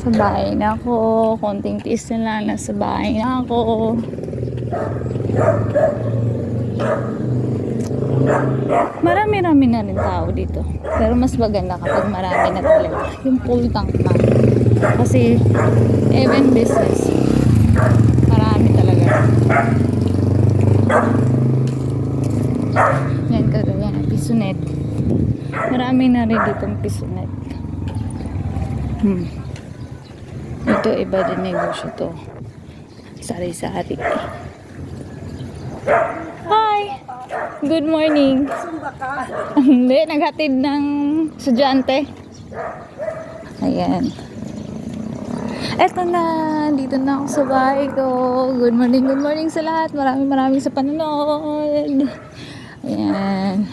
Sa bahay na ako. Konting tiis na lang. Nasa bahay na ako. Marami-rami na rin tao dito. Pero mas maganda kapag marami na talaga. Yung full tank na. Kasi even business, marami talaga. Yan kagaya ng pisonet. Marami na rin ditong pisonet. Hmm. Ito iba din negosyo to. Sari-sari. Hi! Good morning. Hindi, naghatid ng estudyante. Ayan. Eto na, dito na ako sa bahay ko. Good morning, good morning sa lahat. Maraming maraming sa panonood. Ayan.